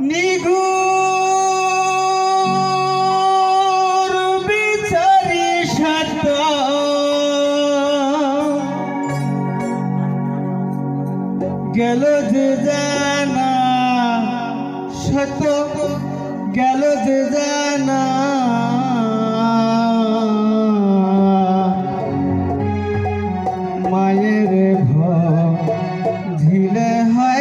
নিঘুর বিচারি সাত গেল যে জানা শত গেল যে জানা। মায়ের ভিলে হয়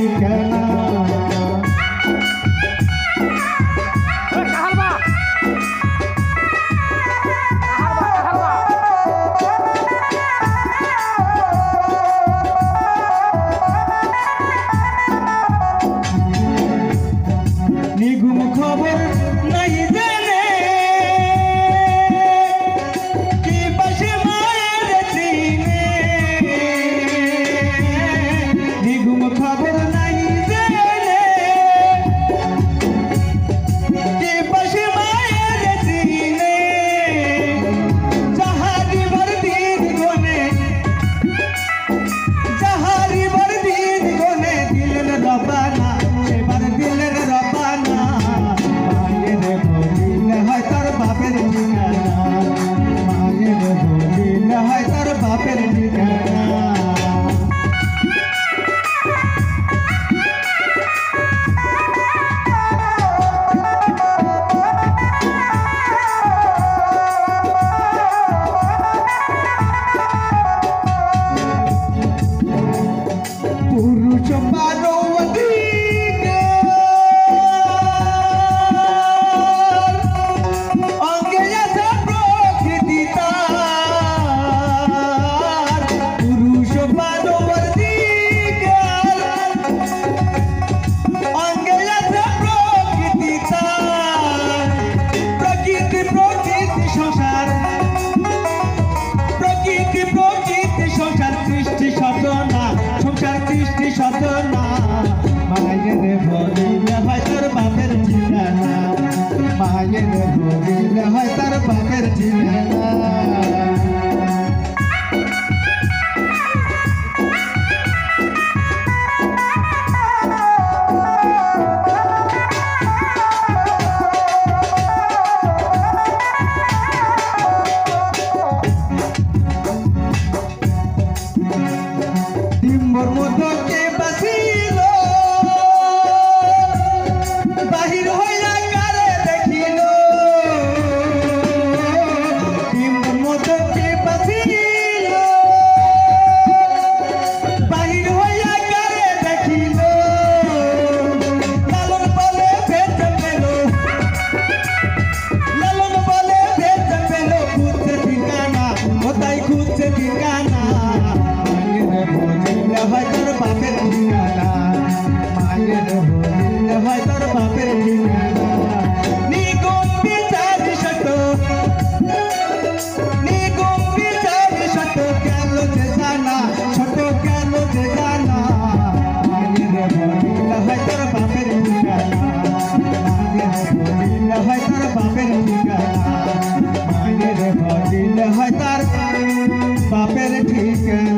ঠিকানা হয় তোর বাপের ঠিকানা মায়ের বলিয়া হয় তোর বাপের ঠিকানা বাপের ঠিকানা।